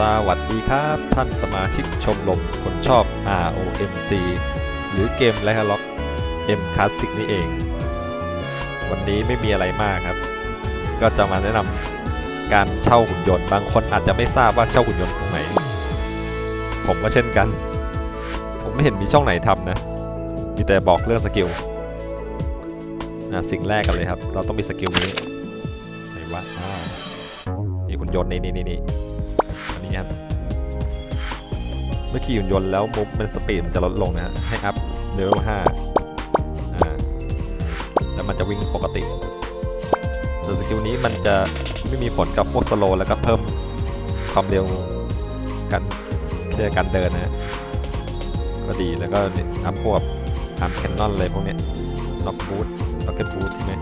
สวัสดีครับท่านสมาชิกชมรมคนชอบ ROMC หรือเกมไลท์ล็อก M Classic นี่เอง วันนี้ไม่มีอะไรมากครับ ก็จะมาแนะนำการเช่าหุ่นยนต์ บางคนอาจจะไม่ทราบว่าเช่าหุ่นยนต์ตรงไหน ผมก็เช่นกัน ผมไม่เห็นมีช่องไหนทำนะ มีแต่บอกเรื่องสกิลอะสิ่งแรกกันเลยครับ เราต้องมีสกิลนี้ไหนวะอ่านี่หุ่นยนต์นี่นี่นี่ นี่อันนี้ครับเมื่อขี่หุ่นยนต์แล้วมุมมันสปีดมันจะลดลงนะฮะให้อัพเลเวล5อ่าแล้วมันจะวิ่งปกติส่วนสกิลนี้มันจะไม่มีผลกับพวกสโลแล้วก็เพิ่มความเร็วการเรียกการเดินนะฮะก็ดีแล้วก็อัพพวกอัพแคนนอนเลยพวกเนี้ยน็อกบูทน็อกเก็ตบูทใช่ไหม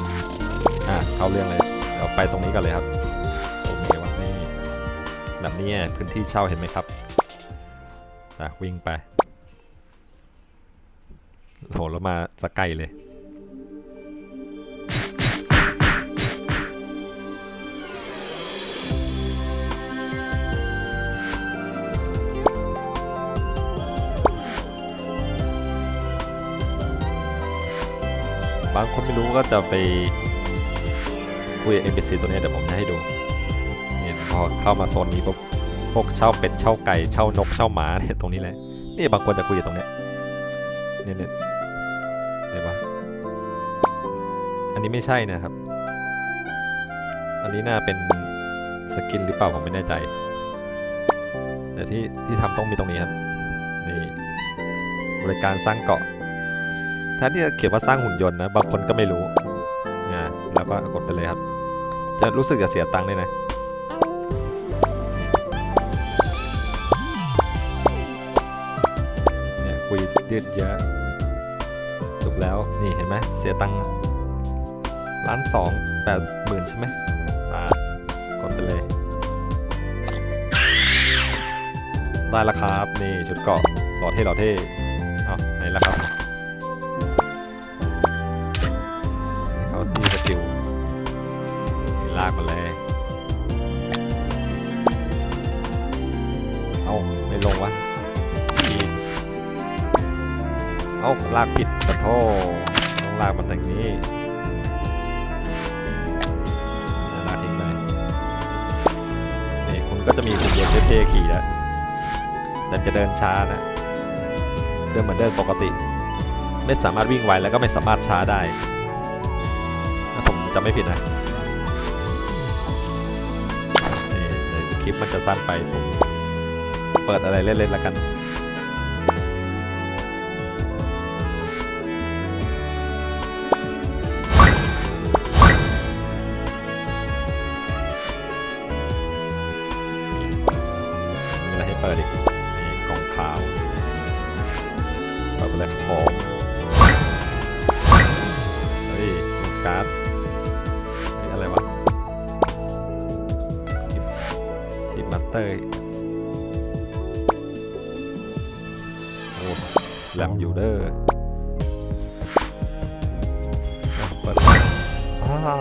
อ่าเข้าเรื่องเลยเดี๋ยวไปตรงนี้กันเลยครับ แบบนี้พื้นที่เช่าเห็นไหมครับอะวิ่งไปโหแล้วมาสกไกลเลย บางคนไม่รู้ก็จะไปคุยกับ NPC ตัวนี้เดี๋ยวผมจะให้ดู พอเข้ามาโซนนี้ปุ๊บพวกเช่าเป็ดเช่าไก่เช่านกเช่าหมาเนี่ยตรงนี้แหละนี่บางคนจะคุยกับตรงเนี้ยเนี่ยเนี่ยเดี๋ยวะอันนี้ไม่ใช่นะครับ อันนี้น่าเป็นสกินหรือเปล่าผมไม่แน่ใจ แต่ที่ที่ทำต้องมีตรงนี้ครับนี่บริการสร้างเกาะแทนที่จะเขียนว่าสร้างหุ่นยนต์นะบางคนก็ไม่รู้นะแล้วก็กดไปเลยครับ จะรู้สึกจะเสียตังค์ด้วยนะ ยืดเยอะ สุกแล้วนี่เห็นไหมเสียตังค์ล้านสองแปดหมื่นใช่ไหมอ่ากดไปเลย ได้แล้วครับ นี่ชุดเกาะหล่อเท่หล่อเท่เอาไหนละครับ เอาลากผิดขอโทษต้องลากมันอย่างนี้ลากทิ้งไปนี่คุณก็จะมีหุ่นยนต์เท่ๆขี่แล้วแต่จะเดินช้านะ เดินเหมือนเดินปกติ ไม่สามารถวิ่งไวแล้วก็ไม่สามารถช้าได้ถ้าผมจำไม่ผิดนะนี่ในคลิปมันจะสั้นไปผมเปิดอะไรเล่นๆแล้วกัน เปิดอีกนี่กล่องขาวเปิดไปเลยครับผมเฮ้ยสูตรการ์ดนี่อะไรวะทีมมาสเตอร์โอ้แรมยูเดอร์อะเปิดอ่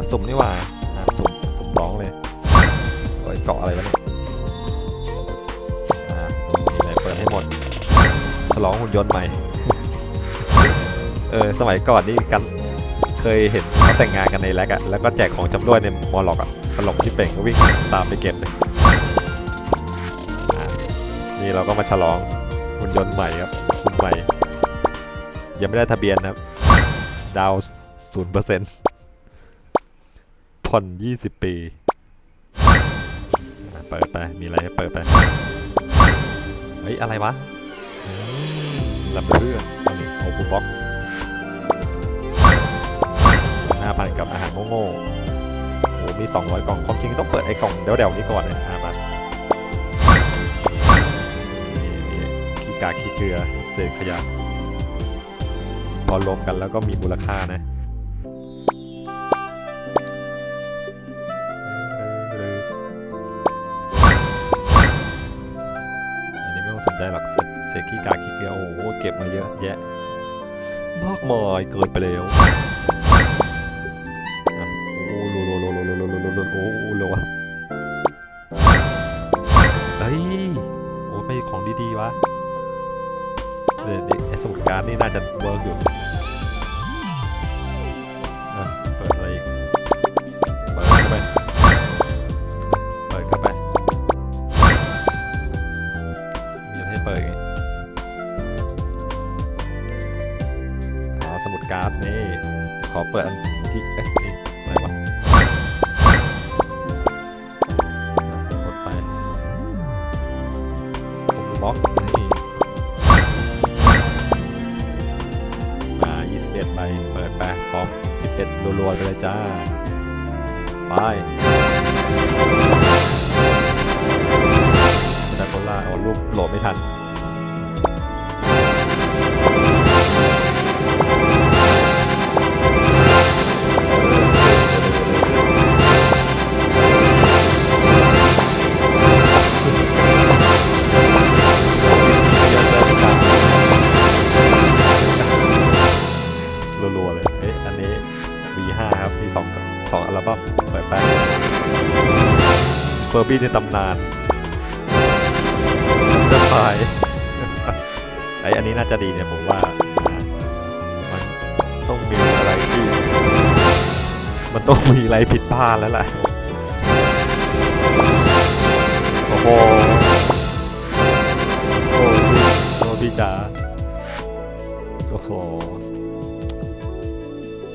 าสุ่มนี่ว่าอะสุ่มสุ่มสองเลยโอ้ยเกาะอะไรวะเนี่ย มีอะไรเปิดให้หมดฉลองหุ่นยนต์ใหม่ เออสมัยก่อนนี่กันเคยเห็นเขาแต่งงานกันในแล็กอะแล้วก็แจกของจำด้วยในมอลล็อกอะตลกที่เป่งก็วิ่งตามไปเก็บเลยนี่เราก็มาฉลองหุ่นยนต์ใหม่ครับหุ่นใหม่ ยังไม่ได้ทะเบียนนะครับ ดาวศูนย์เปอร์เซ็นต์ผ่อนยี่สิบปี เปิดไป มีอะไรให้เปิดไป ฮ้ย อะไรวะอืมลำเพื่อนี่โอบูบ็อกห้าพันกับอาหารโง่ๆโอ้มี 200 กล่อง ความจริงต้องเปิดไอ้กล่องเดี๋ยวๆนี้ก่อนเลยอ่ามาขี้กาขี้เกลือเศษขยะ พอรวมกันแล้วก็มีมูลค่านะ ได้หรอกเศษขี้กาขี้เกลือโอ้โหเก็บมาเยอะแยะมากมายเกินไปแล้วโอ้โลโลโลโลโลโลโลโลโอ้โลวะเฮ้ยโอ้ไม่ของดีๆวะเดี๋ยไอสมการนี่น่าจะเวิร์กอยู่ การ์ดนี่ขอเปิดอันที่เอ๊ะนี่อะไรวะกดไปผมบล็อกนี่มา21ใบเปิดไปพร้อม11รัวๆไปเลยจ้า ไปดาโกล่าเอารูปโหลดไม่ทัน ลบั้มเปิดแป๊บเฟอร์บี้ในตำนานเดอร์ไฟไออันนี้น่าจะดีเนี่ยผมว่า มันต้องมีอะไรที่ มันต้องมีอะไรผิดพลาดแล้วแหละโอ้โหโอ้พี่โอ้พี่จ๋าโอ้โห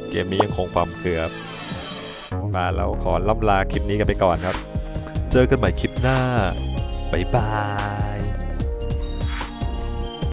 เกมนี้ยังคงความเกลือบ มาเราขอล่ำลาคลิปนี้กันไปก่อนครับ เจอกันใหม่คลิปหน้าบ๊ายบาย